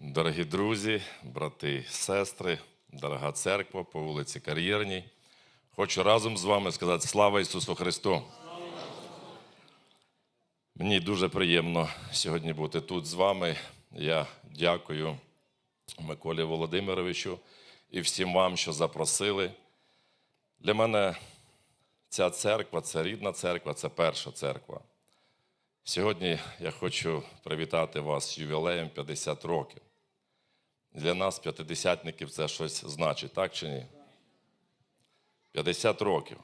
Дорогі друзі, брати, сестри, дорога церква по вулиці Кар'єрній. Хочу разом з вами сказати слава Ісусу Христу. Мені дуже приємно сьогодні бути тут з вами. Я дякую Миколі Володимировичу і всім вам, що запросили. Для мене ця церква це рідна церква, це перша церква. Сьогодні я хочу привітати вас з ювілеєм 50 років. Для нас, п'ятидесятників, це щось значить, так чи ні? 50 років.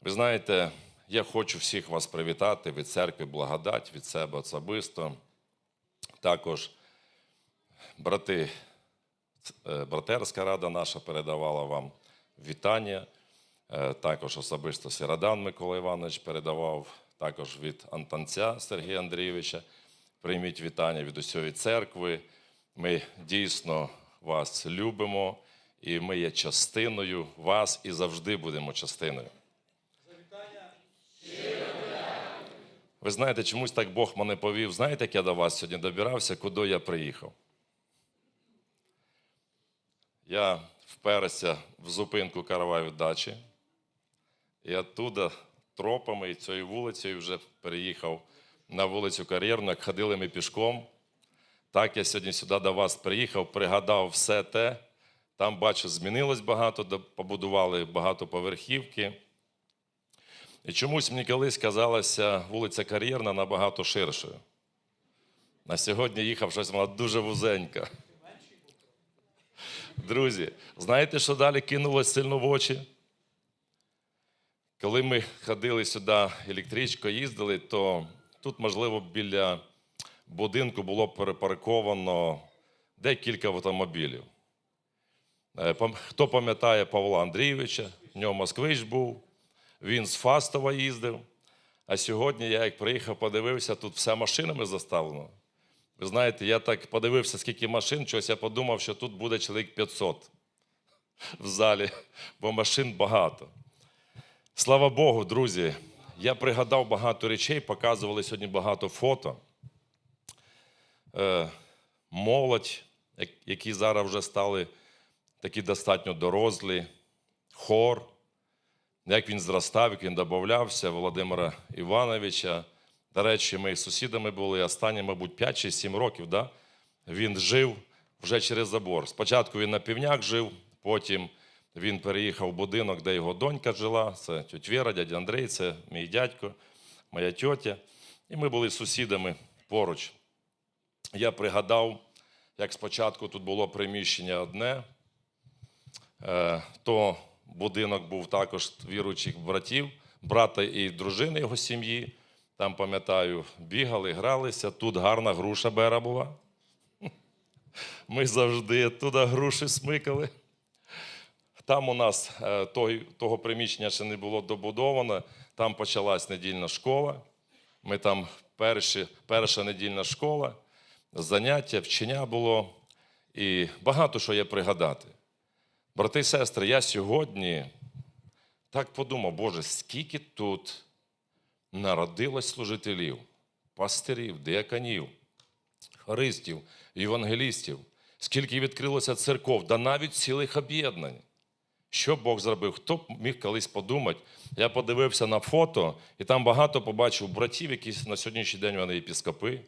Ви знаєте, я хочу всіх вас привітати від церкви благодать, від себе особисто. Також брати, е, братерська рада наша передавала вам вітання. Е, Також особисто Сірадан Микола Іванович передавав, також від Антонця Сергія Андрійовича. Прийміть вітання від усієї церкви. Ми дійсно вас любимо, і ми є частиною вас і завжди будемо частиною. Ви знаєте, чомусь так Бог мене повів. Знаєте, як я до вас сьогодні добирався, куди я приїхав? Я вперся в зупинку караваю дачі, і оттуда тропами і цією вулицею вже переїхав на вулицю Кар'єрну, як ходили ми пішком. Так я сьогодні сюди до вас приїхав, пригадав все те. Там, бачу, змінилось багато, побудували багатоповерхівки. І чомусь мені колись казалася вулиця Кар'єрна набагато ширшою. На сьогодні їхав щось вона дуже вузенька. Друзі, знаєте, що далі кинулось сильно в очі? Коли ми ходили сюди електричкою, їздили, то тут, можливо, біля будинку було перепарковано декілька автомобілів. Е, Хто пам'ятає Павла Андрійовича, в нього москвич був, він з Фастова їздив. А сьогодні я, як приїхав, подивився, тут все машинами заставлено. Ви знаєте, я так подивився, скільки машин, чогось я подумав, що тут буде чоловік 500 в залі, бо машин багато. Слава Богу, друзі, я пригадав багато речей, показували сьогодні багато фото. Е, молодь, які зараз вже стали такі достатньо дорослі, хор, як він зростав, як він додавався, Володимира Івановича. До речі, ми з сусідами були останні, мабуть, 5 чи 7 років. Да? Він жив вже через забор. Спочатку він на півняк жив, потім він переїхав в будинок, де його донька жила. Це тьотя Віра, дядя Андрій, це мій дядько, моя тьотя. І ми були сусідами поруч. Я пригадав, як спочатку тут було приміщення одне, е, то будинок був також віруючих братів, брата і дружини його сім'ї. Там, пам'ятаю, бігали, гралися. Тут гарна груша бера була. Ми завжди туди груші смикали. Там у нас е, того приміщення ще не було добудовано. Там почалась недільна школа. Ми там перші, перша недільна школа, заняття, вчення було. І багато що є пригадати. Брати і сестри, я сьогодні так подумав, Боже, скільки тут народилось служителів, пастирів, диаконів, хористів, євангелістів, скільки відкрилося церков, да навіть цілих об'єднань. Що Бог зробив? Хто б міг колись подумати? Я подивився на фото, і там багато побачив братів, які на сьогоднішній день вони єпіскопи,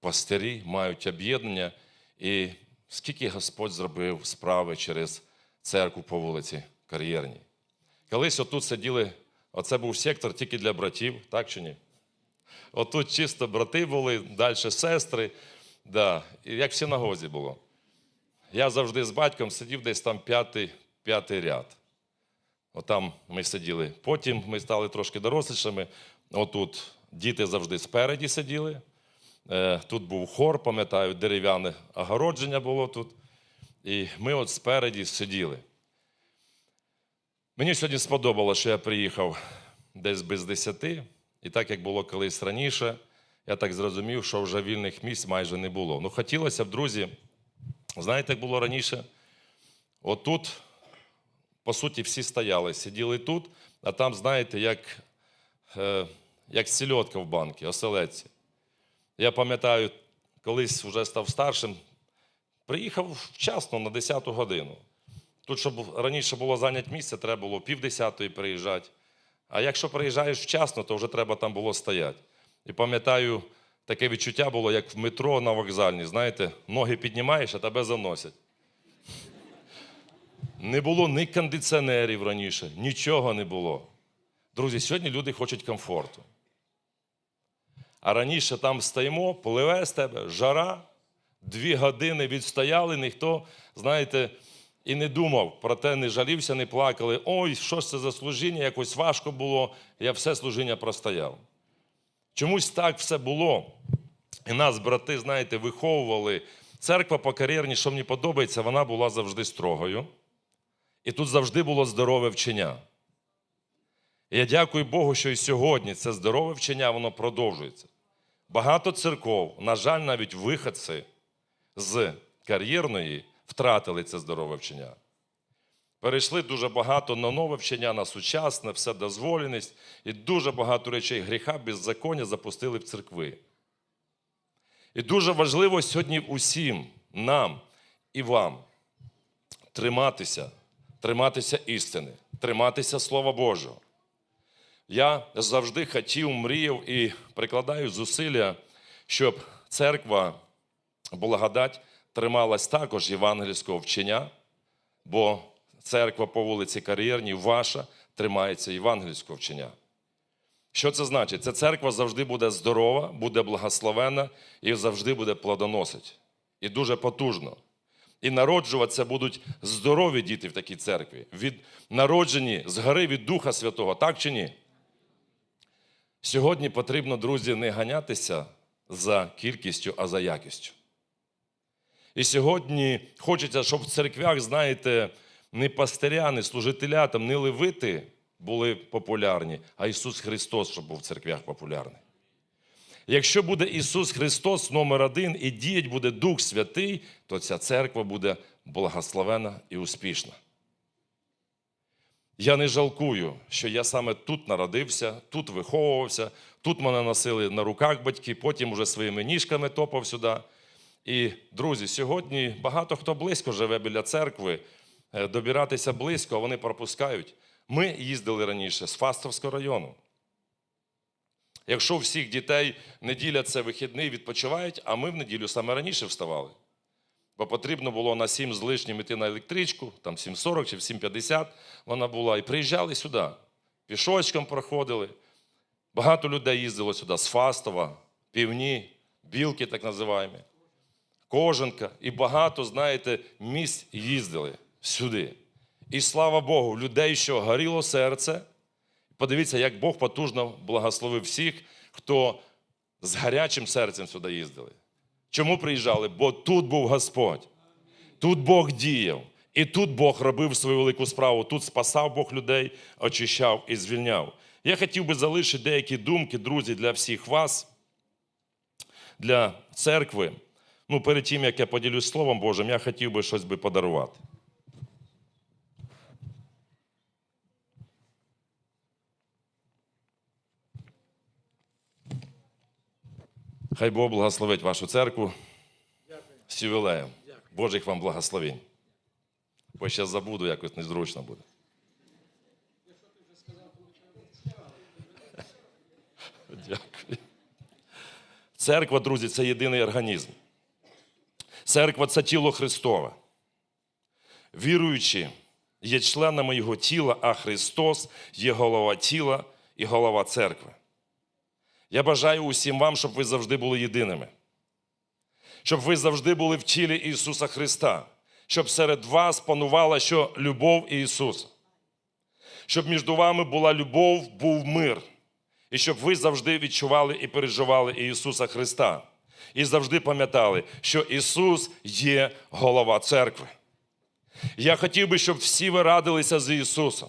пастирі, мають об'єднання. І скільки Господь зробив справи через церкву по вулиці Кар'єрній. Колись отут сиділи, оце був сектор тільки для братів, так чи ні? Отут чисто брати були, далі сестри. Да. І як в синагозі було. Я завжди з батьком сидів десь там п'ятий, п'ятий ряд. Отам ми сиділи. Потім ми стали трошки дорослішими. Отут діти завжди спереді сиділи. Е, Тут був хор, пам'ятаю, дерев'яне огородження було тут. І ми от спереді сиділи. Мені сьогодні сподобалося, що я приїхав десь без десяти, і так як було колись раніше, я так зрозумів, що вже вільних місць майже не було. Ну, хотілося б, друзі, знаєте, як було раніше? Отут, по суті, всі стояли, сиділи тут, а там, знаєте, як, е, як сільотка в банки, оселедці. Я пам'ятаю, колись вже став старшим, приїхав вчасно на 10 годину. Тут, щоб раніше було зайняти місце, треба було пів десятої приїжджати. А якщо приїжджаєш вчасно, то вже треба там було стояти. І пам'ятаю, таке відчуття було, як в метро на вокзальні. Знаєте, ноги піднімаєш, а тебе заносять. Не було ні кондиціонерів раніше, нічого не було. Друзі, сьогодні люди хочуть комфорту. А раніше там стоїмо, пливе з тебе, жара, дві години відстояли, ніхто, знаєте, і не думав про те, не жалівся, не плакали. Ой, що ж це за служіння, якось важко було, я все служіння простояв. Чомусь так все було. І нас, брати, знаєте, виховували. Церква по кар'єрні, що мені подобається, вона була завжди строгою. І тут завжди було здорове вчення. І я дякую Богу, що і сьогодні це здорове вчення, воно продовжується. Багато церков, на жаль, навіть виходці з кар'єрної втратили це здорове вчення. Перейшли дуже багато на нове вчення, на сучасне, вседозволеність, і дуже багато речей гріха, беззаконня запустили в церкви. І дуже важливо сьогодні усім нам і вам триматися, триматися істини, триматися Слова Божого. Я завжди хотів, мріяв і прикладаю зусилля, щоб церква благодать трималась також євангельського вчення, бо церква по вулиці Кар'єрній, ваша, тримається євангельського вчення. Що це значить? Ця церква завжди буде здорова, буде благословена і завжди буде плодоносить. І дуже потужно. І народжуватися будуть здорові діти в такій церкві, від, народжені згори від Духа Святого, так чи ні? Сьогодні потрібно, друзі, не ганятися за кількістю, а за якістю. І сьогодні хочеться, щоб в церквях, знаєте, не пастиря, не служителя, там, не левити були популярні, а Ісус Христос, щоб був в церквях популярний. Якщо буде Ісус Христос номер один і діять буде Дух Святий, то ця церква буде благословена і успішна. Я не жалкую, що я саме тут народився, тут виховувався, тут мене носили на руках батьки, потім уже своїми ніжками топав сюди. І, друзі, сьогодні багато хто близько живе біля церкви, е, добиратися близько, а вони пропускають. Ми їздили раніше з Фастовського району. Якщо всіх дітей неділя це вихідний, відпочивають, а ми в неділю саме раніше вставали. Бо потрібно було на 7 з лишнім йти на електричку, там 7.40 чи 7.50 вона була, і приїжджали сюди. Пішочком проходили. Багато людей їздило сюди з Фастова, Півні, Білки, так називаємо, Кожанка. І багато, знаєте, місць їздили сюди. І слава Богу, людей, що горіло серце. Подивіться, як Бог потужно благословив всіх, хто з гарячим серцем сюди їздили. Чому приїжджали? Бо тут був Господь, тут Бог діяв, і тут Бог робив свою велику справу. Тут спасав Бог людей, очищав і звільняв. Я хотів би залишити деякі думки, друзі, для всіх вас, для церкви. Ну, перед тим, як я поділюсь Словом Божим, я хотів би щось би подарувати. Хай Бог благословить вашу церкву з ювілеєм. Божих вам благословень. Бо ще забуду, якось незручно буде. Дякую. Церква, друзі, це єдиний організм. Церква це тіло Христове. Віруючи, є членами Його тіла, а Христос є голова тіла і голова церкви. Я бажаю усім вам, щоб ви завжди були єдиними, щоб ви завжди були в тілі Ісуса Христа, щоб серед вас панувала що? Любов Ісуса, щоб між вами була любов, був мир, і щоб ви завжди відчували і переживали Ісуса Христа. І завжди пам'ятали, що Ісус є голова церкви. Я хотів би, щоб всі ви радилися з Ісусом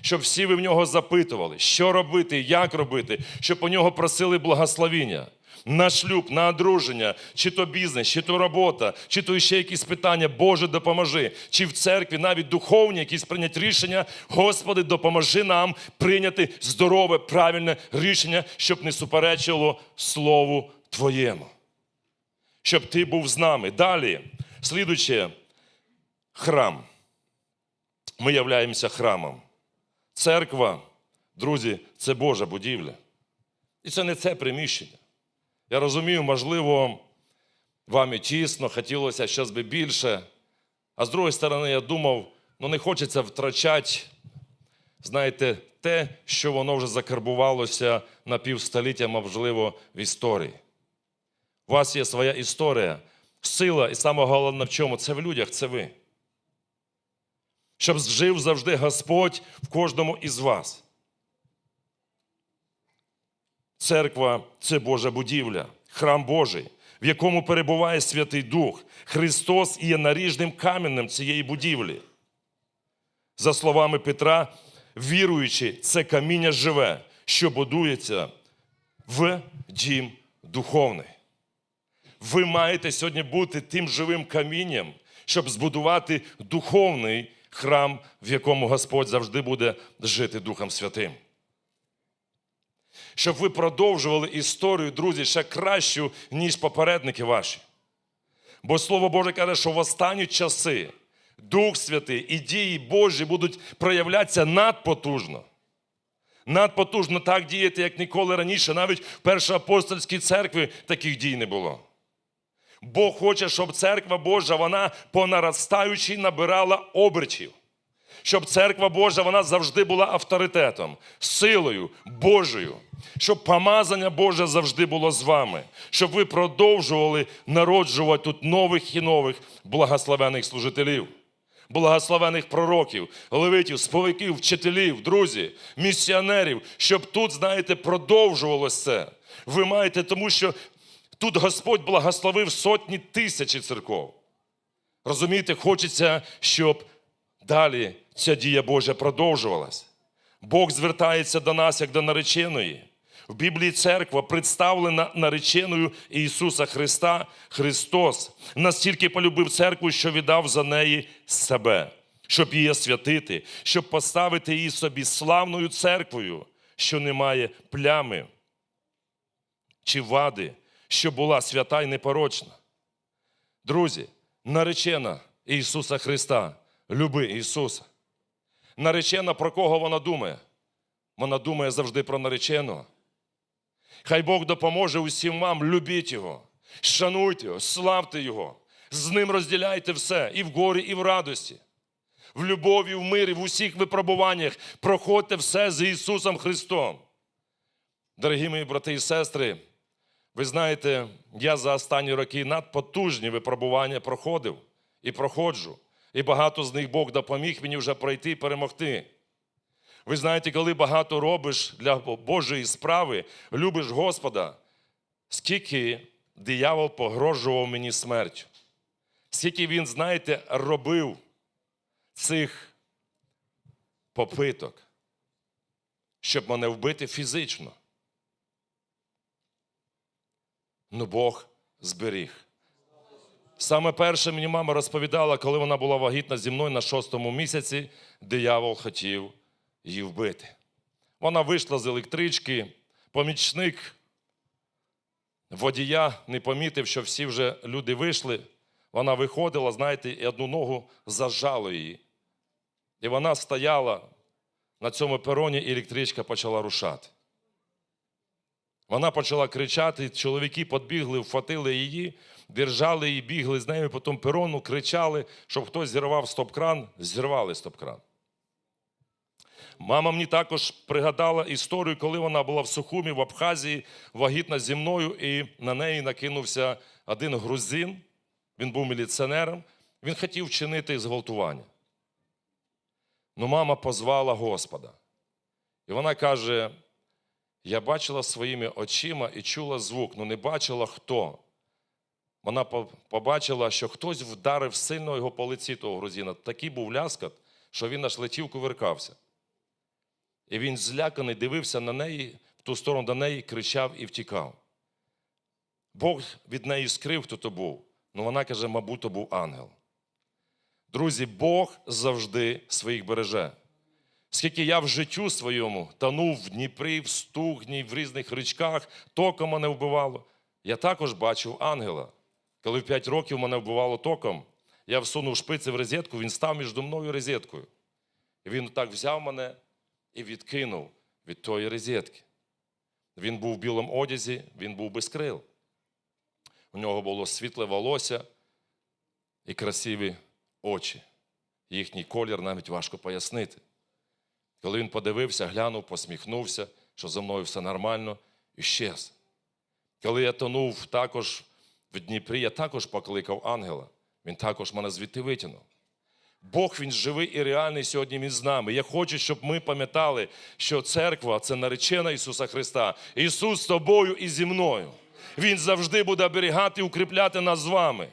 щоб всі ви в нього запитували, що робити, як робити, щоб у нього просили благословіння. На шлюб, на одруження, чи то бізнес, чи то робота, чи то ще якісь питання, Боже, допоможи, чи в церкві навіть духовні якісь прийняти рішення, Господи, допоможи нам прийняти здорове, правильне рішення, щоб не суперечило Слову Твоєму. щоб ти був з нами. Далі, слідуюче, храм. Ми являємося храмом. Церква, друзі, це Божа будівля. І це не це приміщення. Я розумію, можливо, вам і тісно, хотілося щось би більше. А з другої сторони, я думав, ну не хочеться втрачати, знаєте, те, що воно вже закарбувалося на півстоліття, можливо, в історії. У вас є своя історія, сила, і саме головне в чому це в людях, це ви. Щоб жив завжди Господь в кожному із вас. Церква це Божа будівля, храм Божий, в якому перебуває Святий Дух. Христос є наріжним каменем цієї будівлі. За словами Петра, віруючи, це каміння живе, що будується в дім духовний. Ви маєте сьогодні бути тим живим камінням, щоб збудувати духовний храм, в якому Господь завжди буде жити Духом Святим. Щоб ви продовжували історію, друзі, ще кращу, ніж попередники ваші. Бо Слово Боже каже, що в останні часи Дух Святий і дії Божі будуть проявлятися надпотужно. Надпотужно так діяти, як ніколи раніше. Навіть в першоапостольській церкві таких дій не було. Бог хоче, щоб церква Божа вона по наростаючій набирала обертів. Щоб церква Божа вона завжди була авторитетом, силою Божою, щоб помазання Боже завжди було з вами, щоб ви продовжували народжувати тут нових і нових благословених служителів, благословених пророків, левитів, сповиків, вчителів, друзі, місіонерів, щоб тут, знаєте, продовжувалося це. Ви маєте, тому що тут Господь благословив сотні тисячі церков. Розумієте, хочеться, щоб далі ця дія Божа продовжувалась. Бог звертається до нас як до нареченої. В Біблії церква представлена нареченою Ісуса Христа. Христос настільки полюбив церкву, що віддав за неї себе, щоб її освятити, щоб поставити її собі славною церквою, що не має плями чи вади, що була свята й непорочна. Друзі, наречена Ісуса Христа, люби Ісуса. Наречена про кого вона думає? Вона думає завжди про нареченого. Хай Бог допоможе усім вам, любіть Його, шануйте Його, славте Його, з ним розділяйте все і в горі, і в радості, в любові, в мирі, в усіх випробуваннях. Проходьте все з Ісусом Христом. Дорогі мої брати і сестри, ви знаєте, я за останні роки надпотужні випробування проходив і проходжу. І багато з них Бог допоміг мені вже пройти і перемогти. Ви знаєте, коли багато робиш для Божої справи, любиш Господа, скільки диявол погрожував мені смертю, скільки він, знаєте, робив цих попиток, щоб мене вбити фізично. Ну Бог зберіг. Саме перше мені мама розповідала, коли вона була вагітна зі мною на шостому місяці, диявол хотів її вбити. Вона вийшла з електрички, помічник водія не помітив, що всі вже люди вийшли. Вона виходила, знаєте, і одну ногу зажало її. І вона стояла на цьому пероні, і електричка почала рушати. Вона почала кричати, чоловіки підбігли, вхватили її, держали її, бігли з нею по тому перону, кричали, щоб хтось зірвав стоп-кран, зірвали стоп-кран. Мама мені також пригадала історію, коли вона була в Сухумі, в Абхазії, вагітна зі мною, і на неї накинувся один грузин, він був міліціонером, він хотів вчинити зґвалтування. Ну, мама позвала Господа. І вона каже: я бачила своїми очима і чула звук, але не бачила хто. Вона побачила, що хтось вдарив сильно його по лиці того грузина. Такий був ляскат, що він аж летів, кувиркався. І він зляканий дивився на неї, в ту сторону до неї, кричав і втікав. Бог від неї скрив, хто то був. Ну вона каже, мабуть, то був ангел. Друзі, Бог завжди своїх береже. Скільки я в життю своєму тонув в Дніпрі, в Стугні, в різних річках, током мене вбивало, я також бачив ангела. Коли в 5 років мене вбивало током, я всунув шпиці в розетку, він став між мною розеткою. І він так взяв мене і відкинув від тої розетки. Він був в білому одязі, він був без крил. У нього було світле волосся і красиві очі. Їхній колір навіть важко пояснити. Коли він подивився, глянув, посміхнувся, що зі мною все нормально, і щез. Коли я тонув також в Дніпрі, я також покликав ангела. Він також мене звідти витягнув. Бог він живий і реальний сьогодні з нами. Я хочу, щоб ми пам'ятали, що церква це наречена Ісуса Христа. Ісус з тобою і зі мною. Він завжди буде оберігати і укріпляти нас з вами.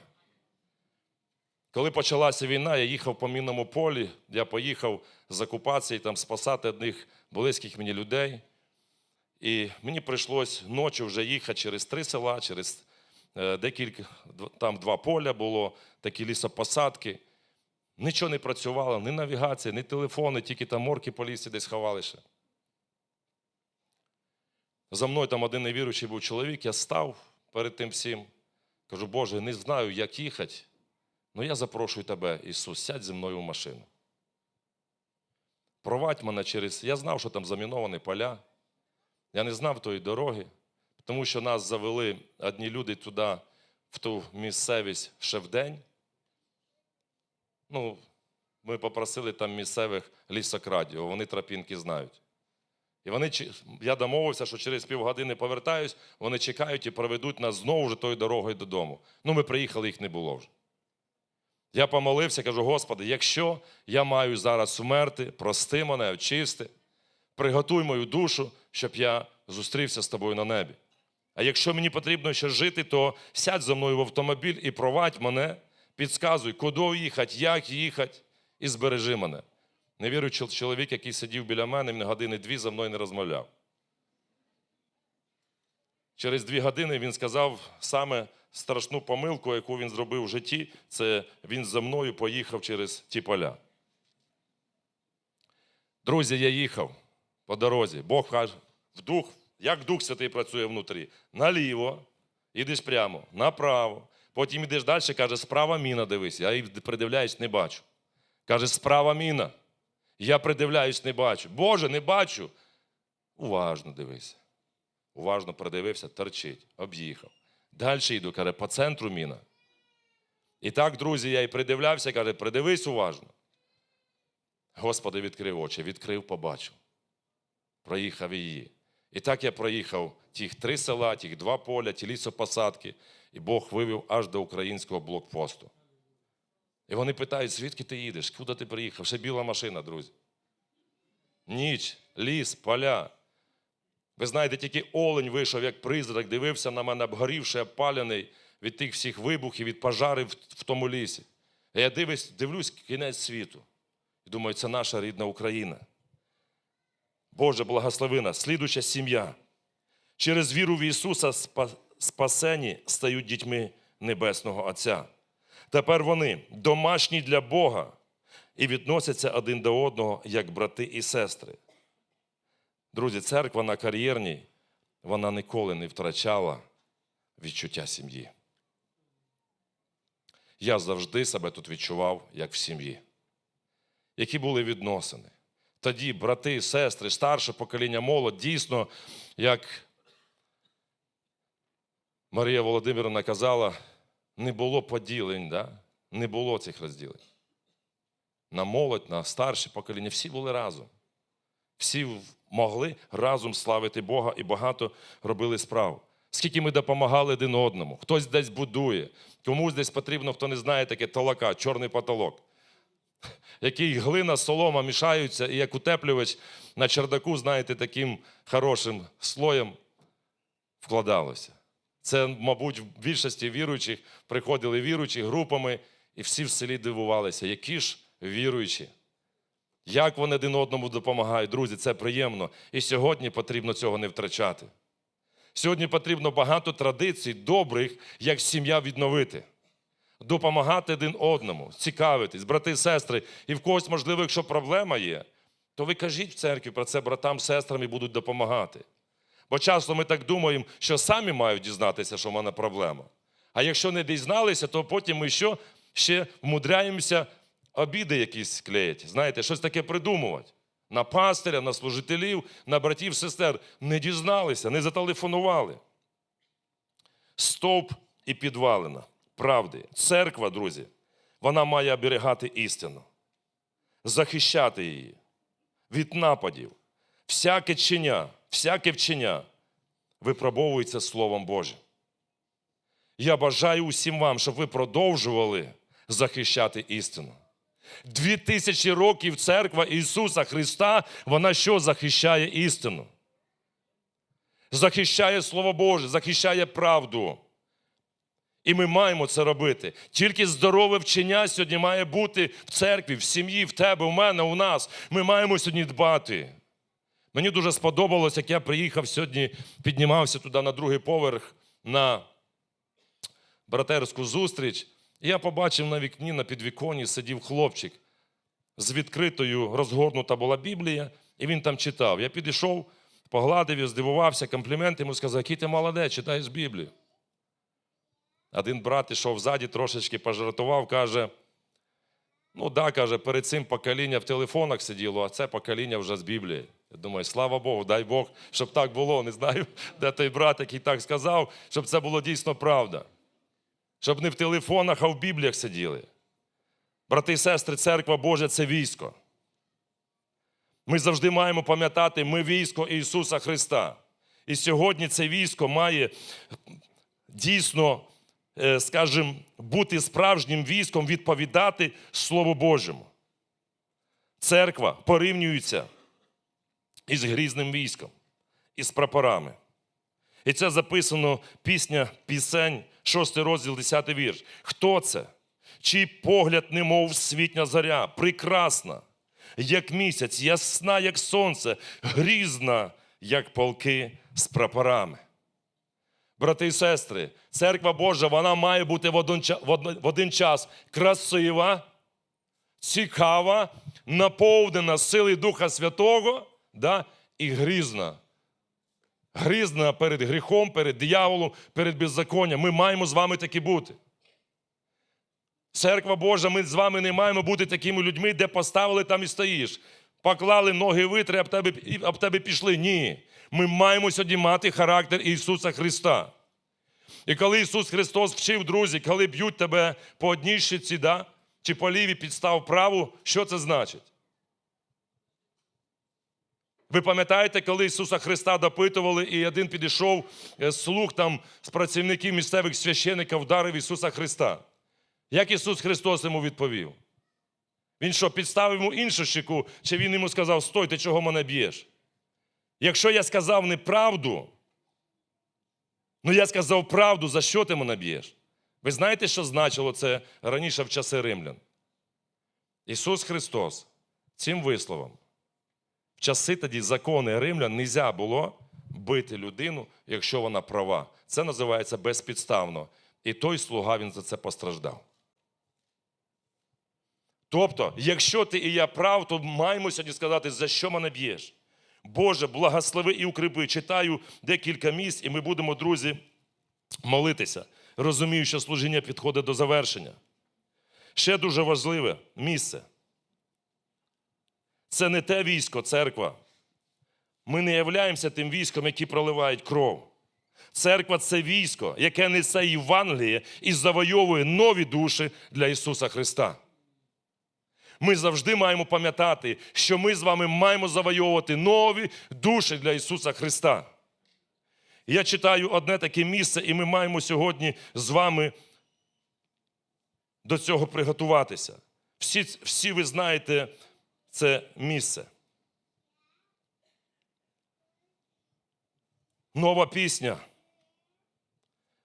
Коли почалася війна, я їхав по мінному полі, я поїхав з окупації там спасати одних близьких мені людей. І мені прийшлось ночі вже їхати через три села, через е, декілька, там два поля було, такі лісопосадки. Нічого не працювало, ні навігація, ні телефони, тільки там морки по лісі десь ховали ще. За мною там один невіруючий був чоловік, я став перед тим всім. Кажу, Боже, не знаю, як їхати, але я запрошую тебе, Ісус, сядь зі мною в машину. Провадь мене через. Я знав, що там заміновані поля. Я не знав тої дороги, тому що нас завели одні люди туди, в ту місцевість ще в день. Ну, ми попросили там місцевих лісокрадів, вони тропінки знають. І вони, я домовився, що через півгодини повертаюсь, вони чекають і проведуть нас знову вже тою дорогою додому. Ну, ми приїхали, їх не було вже. Я помолився, кажу, Господи, якщо я маю зараз вмерти, прости мене, очисти, приготуй мою душу, щоб я зустрівся з тобою на небі. А якщо мені потрібно ще жити, то сядь за мною в автомобіль і провадь мене, підказуй, куди їхати, як їхати, і збережи мене. Не Невіруючий чоловік, який сидів біля мене, він години дві за мною не розмовляв. Через дві години він сказав саме страшну помилку, яку він зробив в житті, це він за мною поїхав через ті поля. Друзі, я їхав по дорозі. Бог каже, в дух, як Дух Святий працює внутрі. Наліво, ідеш прямо, направо. Потім йдеш далі, каже, справа міна дивись. Я її придивляюсь, не бачу. Каже, справа міна. Я придивляюсь, не бачу. Боже, не бачу. Уважно дивися. Уважно придивився, торчить, об'їхав. Далі йду, каже, по центру міна. І так, друзі, я і придивлявся, каже, придивись уважно. Господи, відкрив очі, відкрив, побачив. Проїхав її. І так я проїхав тих три села, тих два поля, ті лісопосадки, і Бог вивів аж до українського блокпосту. І вони питають, звідки ти їдеш? Куди ти приїхав? Ще біла машина, друзі. Ніч, ліс, поля. Ви знаєте, тільки олень вийшов, як призрак, дивився на мене, обгорівши, опалений від тих всіх вибухів, від пожарів в, тому лісі. І я дивлюсь, дивлюсь кінець світу. І думаю, це наша рідна Україна. Боже, благослови нас, слідуча сім'я. Через віру в Ісуса спасені стають дітьми Небесного Отця. Тепер вони домашні для Бога і відносяться один до одного як брати і сестри. Друзі, церква на кар'єрній, вона ніколи не втрачала відчуття сім'ї. Я завжди себе тут відчував, як в сім'ї. Які були відносини. Тоді брати, сестри, старше покоління, молодь, дійсно, як Марія Володимирівна казала, не було поділень, да? не було цих розділень. На молодь, на старше покоління, всі були разом. Всі могли разом славити Бога і багато робили справ. Скільки ми допомагали один одному, хтось десь будує, комусь десь потрібно, хто не знає таке толока, чорний потолок, який глина, солома мішаються, і як утеплювач на чердаку, знаєте, таким хорошим слоєм вкладалося. Це, мабуть, в більшості віруючих приходили віруючі групами, і всі в селі дивувалися, які ж віруючі. Як вони один одному допомагають, друзі, це приємно. І сьогодні потрібно цього не втрачати. Сьогодні потрібно багато традицій, добрих, як сім'я відновити. Допомагати один одному, цікавитись, брати, і сестри. І в когось, можливо, якщо проблема є, то ви кажіть в церкві про це братам, сестрам і будуть допомагати. Бо часто ми так думаємо, що самі мають дізнатися, що в мене проблема. А якщо не дізналися, то потім ми що? ще вмудряємося обіди якісь клеїти. Знаєте, щось таке придумувати. На пастиря, на служителів, на братів, сестер. Не дізналися, не зателефонували. Стовп і підвалина правди. Церква, друзі, вона має оберігати істину, захищати її від нападів. Всяке чиня, всяке вчення випробовується Словом Божим. Я бажаю усім вам, щоб ви продовжували захищати істину. Дві тисячі років церква Ісуса Христа, вона що захищає істину? Захищає Слово Боже, захищає правду. І ми маємо це робити. Тільки здорове вчення сьогодні має бути в церкві, в сім'ї, в тебе, в мене, у нас. Ми маємо сьогодні дбати. Мені дуже сподобалось, як я приїхав сьогодні, піднімався туди на другий поверх на братерську зустріч. Я побачив на вікні, на підвіконні сидів хлопчик. З відкритою розгорнута була Біблія, і він там читав. Я підійшов, погладив його, здивувався, комплімент йому сказав, який ти молодець, читаєш Біблію. Один брат ішов ззаді, трошечки пожартував, каже: ну да, каже, перед цим покоління в телефонах сиділо, а це покоління вже з Біблії. Я думаю, слава Богу, дай Бог, щоб так було. Не знаю, де той брат, який так сказав, щоб це було дійсно правда. Щоб не в телефонах, а в Бібліях сиділи. Брати і сестри, церква Божа це військо. Ми завжди маємо пам'ятати, ми військо Ісуса Христа. І сьогодні це військо має дійсно, е, скажімо, бути справжнім військом, відповідати Слову Божому. Церква порівнюється із грізним військом, із прапорами. І це записано пісня пісень, 6 розділ, 10 вірш. Хто це? Чий погляд, немов світня заря, прекрасна, як місяць, ясна, як сонце, грізна, як полки з прапорами. Брати і сестри, церква Божа, вона має бути в один час красива, цікава, наповнена сили Духа Святого да, і грізна. Грізна перед гріхом, перед дияволом, перед беззаконням. Ми маємо з вами такі бути. Церква Божа, ми з вами не маємо бути такими людьми, де поставили там і стоїш. Поклали ноги витри, в тебе, в тебе пішли. Ні. Ми маємо сьогодні мати характер Ісуса Христа. І коли Ісус Христос вчив, друзі, коли б'ють тебе по одній щиці, да, чи по лівій підстав праву, що це значить? Ви пам'ятаєте, коли Ісуса Христа допитували, і один підійшов е, слух там з працівників місцевих священиків, вдарив Ісуса Христа. Як Ісус Христос йому відповів? Він що, підставив йому іншу щеку, чи він йому сказав, стой, ти чого мене б'єш? Якщо я сказав неправду, ну я сказав правду, за що ти мене б'єш? Ви знаєте, що значило це раніше в часи римлян? Ісус Христос цим висловом часи тоді закони римлян можна було бити людину, якщо вона права. Це називається безпідставно. І той слуга він за це постраждав. Тобто, якщо ти і я прав, то маємо сьогодні сказати, за що мене б'єш. Боже, благослови і укріпи. Читаю декілька місць, і ми будемо, друзі, молитися. Розумію, що служіння підходить до завершення. Ще дуже важливе місце. Це не те військо, церква. Ми не являємося тим військом, які проливають кров. Церква це військо, яке несе Євангеліє і завойовує нові душі для Ісуса Христа. Ми завжди маємо пам'ятати, що ми з вами маємо завойовувати нові душі для Ісуса Христа. Я читаю одне таке місце, і ми маємо сьогодні з вами до цього приготуватися. Всі, всі ви знаєте це місце. Нова пісня.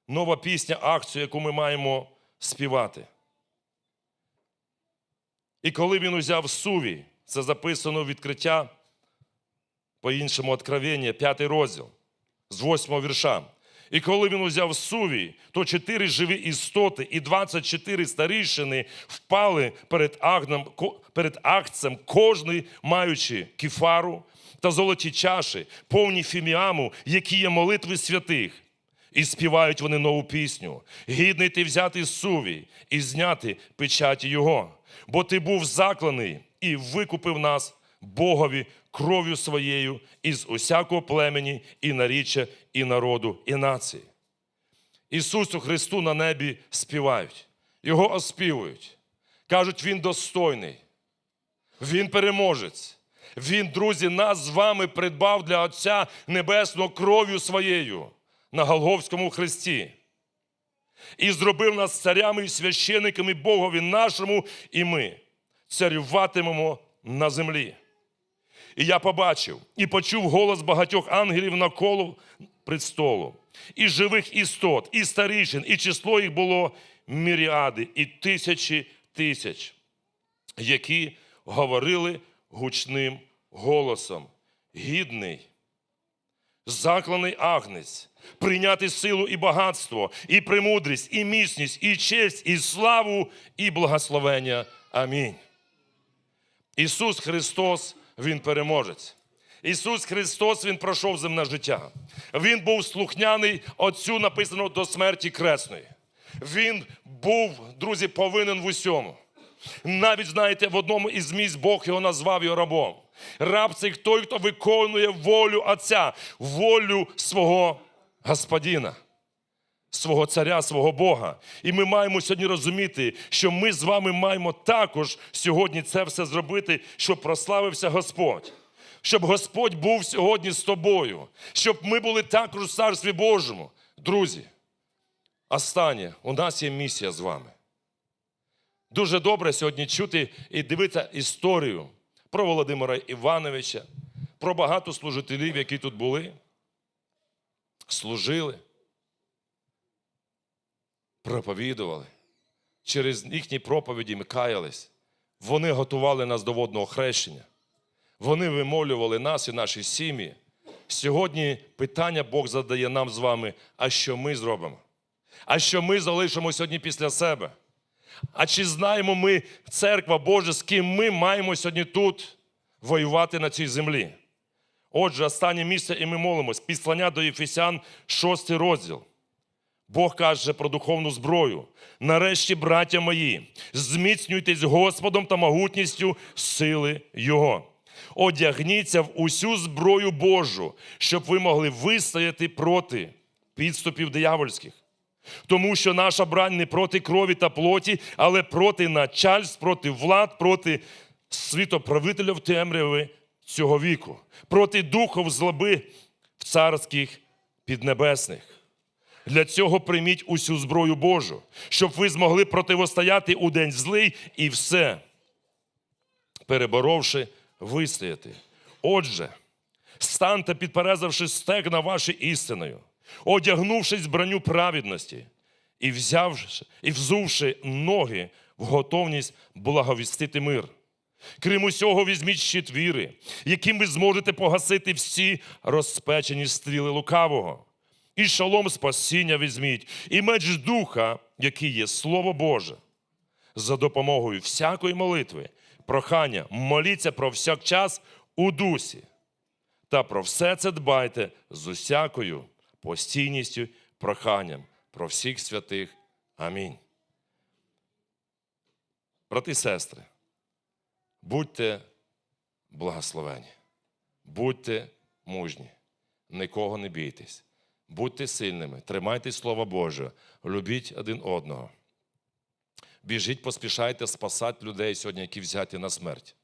Нова пісня, акцію, яку ми маємо співати. І коли він узяв сувій, це записано в відкриття, по-іншому откровення, п'ятий розділ, з восьмого вірша. І коли він узяв сувій, то чотири живі істоти і 24 старішини впали перед, агнем, перед акцем, кожний маючи кефару та золоті чаші, повні фіміаму, які є молитви святих. І співають вони нову пісню. Гідний ти взяти сувій і зняти печаті Його. Бо ти був закланий і викупив нас Богові кров'ю своєю із усякого племені, і наріччя, і народу, і нації. Ісусу Христу на небі співають, Його оспівують. Кажуть, Він достойний, Він переможець. Він, друзі, нас з вами придбав для Отця Небесного кров'ю своєю на Голговському хресті. І зробив нас царями і священиками Богові нашому, і ми царюватимемо на землі. І я побачив і почув голос багатьох ангелів навколо престолу, і живих істот, і старішин, і число їх було міріади, і тисячі тисяч, які говорили гучним голосом. Гідний, закланий агнець, прийняти силу і багатство, і премудрість, і міцність, і честь, і славу, і благословення. Амінь. Ісус Христос, Він переможець. Ісус Христос, Він пройшов земне життя. Він був слухняний Отцю, написано до смерті кресної. Він був, друзі, повинен в усьому. Навіть, знаєте, в одному із місць Бог його назвав його рабом. Раб це той, хто виконує волю Отця, волю свого Господіна свого царя, свого Бога. І ми маємо сьогодні розуміти, що ми з вами маємо також сьогодні це все зробити, щоб прославився Господь. Щоб Господь був сьогодні з тобою, щоб ми були також в Царстві Божому. Друзі, останнє, у нас є місія з вами. Дуже добре сьогодні чути і дивитися історію про Володимира Івановича, про багато служителів, які тут були, служили проповідували. Через їхні проповіді ми каялись. Вони готували нас до водного хрещення. Вони вимолювали нас і наші сім'ї. Сьогодні питання Бог задає нам з вами, а що ми зробимо? А що ми залишимо сьогодні після себе? А чи знаємо ми, церква Божа, з ким ми маємо сьогодні тут воювати на цій землі? Отже, останнє місце, і ми молимось. Післання до Єфесян, шостий розділ. Бог каже про духовну зброю. Нарешті, браття мої, зміцнюйтесь Господом та могутністю сили Його. Одягніться в усю зброю Божу, щоб ви могли вистояти проти підступів диявольських. Тому що наша брань не проти крові та плоті, але проти начальств, проти влад, проти світоправителів темряви цього віку, проти духов злоби в царських піднебесних. Для цього прийміть усю зброю Божу, щоб ви змогли противостояти у день злий і все, переборовши, вистояти. Отже, станьте, підперезавши стегна ваші істиною, одягнувшись броню праведності і взявши, і взувши ноги в готовність благовістити мир. Крім усього, візьміть щит віри, яким ви зможете погасити всі розпечені стріли лукавого. І шалом спасіння візьміть, і меч духа, який є Слово Боже. За допомогою всякої молитви, прохання, моліться про всяк час у дусі. Та про все це дбайте з усякою постійністю, проханням про всіх святих. Амінь. Брати і сестри, будьте благословені, будьте мужні, нікого не бійтесь. Будьте сильними, тримайте Слово Боже, любіть один одного. Біжіть, поспішайте спасати людей сьогодні, які взяті на смерть.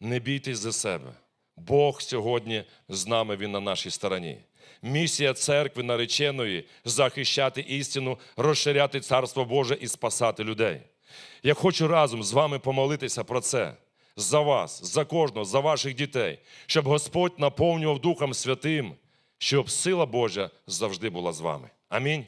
Не бійтесь за себе. Бог сьогодні з нами, Він на нашій стороні. Місія церкви нареченої захищати істину, розширяти Царство Боже і спасати людей. Я хочу разом з вами помолитися про це. За вас, за кожного, за ваших дітей, щоб Господь наповнював Духом Святим щоб сила Божа завжди була з вами. Амінь.